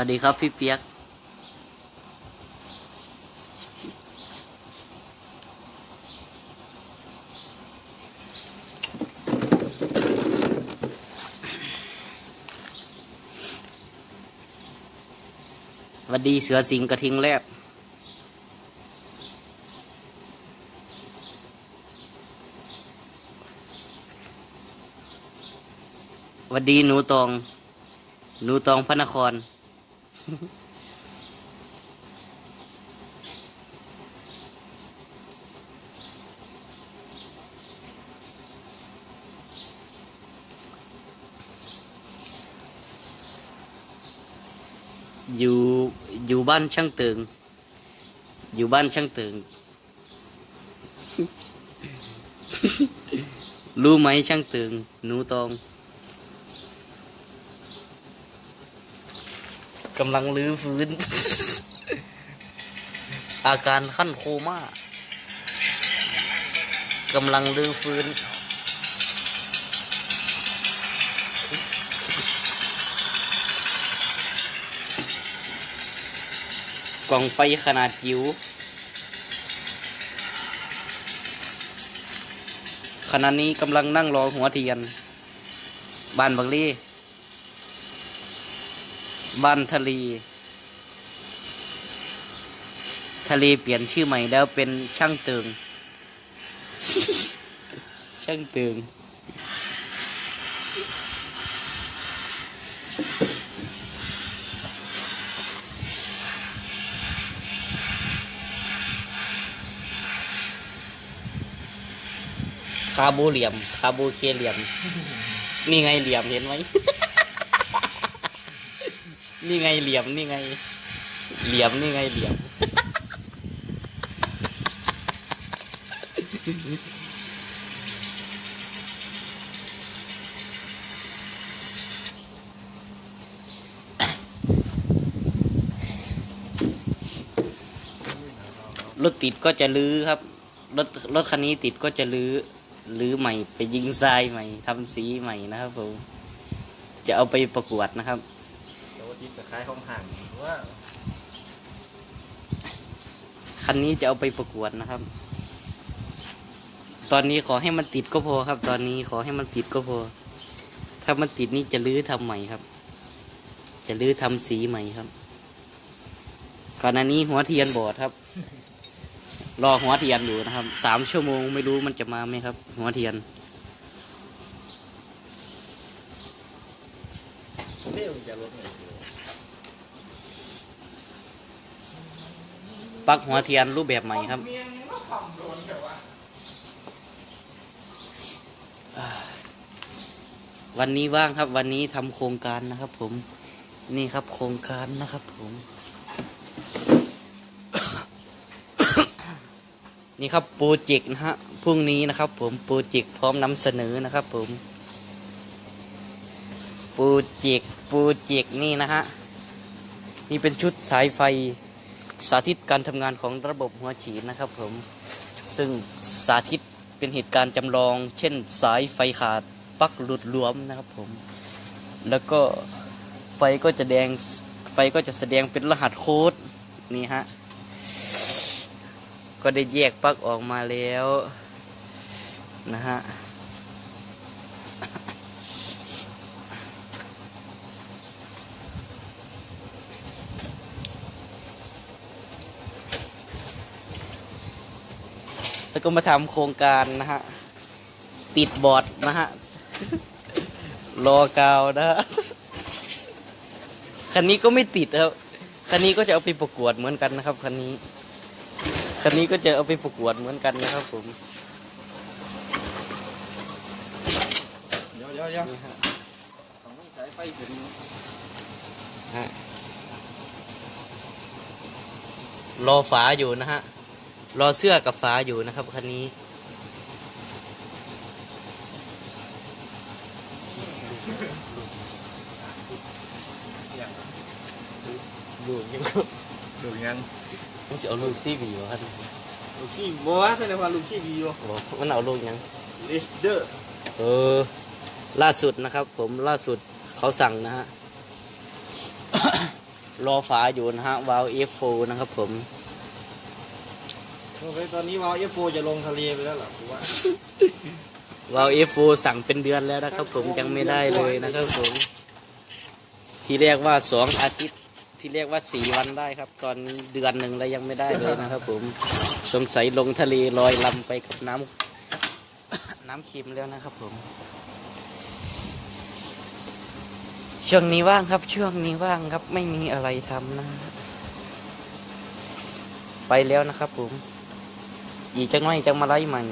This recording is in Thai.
วัสดีครับพี่เปียกสวัสดีเสือสิงกระทิงแรกสวัสดีหนูตองหนูตองพระนคร อยู่อยู่บ้านช่างตึง อยู่บ้านช่างตึง รู้ไหมช่างตึงหนูตอง กำลังลื้อฟื้น อาการขั้นโคม่ากำลังลื้อฟื้น กล่องไฟขนาดจิ๋วขณะนี้กำลังนั่งรอหัวเทียน บ้านบักลี่ บ้านทะเลทะเลเปลี่ยนชื่อใหม่แล้วเป็นช่างเติง ช่างเติงคาบูเหลี่ยม คาบูเคเหลี่ยม นี่ไงเหลี่ยมเห็นไหม นี่ไงเหลี่ยมนี่ไง เหลี่ยมนี่ไงเหลี่ยม รถติดก็จะลื้อครับ รถรถคันนี้ติดก็จะลื้อลื้อใหม่ไปยิงทรายใหม่ทำสีใหม่นะครับผมจะเอาไปประกวดนะครับ จะคล้ายห้องห่างว่าคันนี้จะเอาไปประกวดนะครับ ตอนนี้ขอให้มันติดก็พอครับ ตอนนี้ขอให้มันติดก็พอ ถ้ามันติดนี่จะลื้อทำใหม่ครับ จะลื้อทำสีใหม่ครับก่อนหน้านี้หัวเทียนบอดครับ รอหัวเทียนอยู่นะครับสามชั่วโมงไม่รู้มันจะมาไหมครับ หัวเทียนเรี่ยวจะลดหน่อย ปักหัวเทียนรูปแบบใหม่ครับวันนี้ว่างครับ วันนี้ทำโครงการนะครับ ผมนี่ครับโครงการนะครับ ผม นี่ครับโปรเจกต์นะฮะพรุ่งนี้นะครับ ผมโปรเจกต์พร้อมนำเสนอนะครับ ผมโปรเจกต์โปรเจกต์นี่นะฮะนี่เป็นชุดสายไฟ สาธิตการทำงานของระบบหัวฉีดนะครับผม ซึ่งสาธิตเป็นเหตุการณ์จำลอง เช่นสายไฟขาดปลั๊กหลุดหลวมนะครับผม แล้วก็ไฟก็จะแดงไฟก็จะแสดงเป็นรหัสโค้ดนี่ฮะ ก็ได้แยกปลั๊กออกมาแล้วนะฮะ แล้วก็มาทำโครงการนะฮะ ติดบอร์ดนะฮะ รอกาวนะฮะ คันนี้ก็ไม่ติดครับ คันนี้ก็จะเอาไปประกวดเหมือนกันนะครับ คันนี้ คันนี้ก็จะเอาไปประกวดเหมือนกันนะครับ ผม เดี๋ยวเดี๋ยวเดี๋ยวนี่ฮะต้องมีสายไฟถึงฮะรอฝาอยู่นะฮะ รอเสื้อกับฝาอยู่นะครับคันนี้อย่างลูกยังดูยังมันจะเอาลูกซี่บีวะครับลูกซี่บัวแสดงว่าลูกซี่บีวบอกมันเอาลูกยังเลสเดอร์เออล่าสุดนะครับ ผมล่าสุดเขาสั่งนะฮะรอฝาอยู่นะฮะวาล์ว F4 นะครับผม สงสัยตอนนี้วาวเอฟโฟจะลงทะเลไปแล้วเหรอกูว่า วาล์ว F4 สั่งเป็นเดือนแล้วนะครับ ผมยังไม่ได้เลยนะครับผม ที่เรียกว่าสองอาทิตย์ที่เรียกว่าสี่วันได้ครับ ตอนนี้เดือนหนึ่งแล้วยังไม่ได้เลยนะครับ ผมสงสัยลงทะเลลอยลำไปกับน้ำน้ำเค็มแล้วนะครับ ผม ช่วงนี้ว่างครับ ช่วงนี้ว่างครับไม่มีอะไรทำนะ ไปแล้วนะครับผม อีกจังน้อย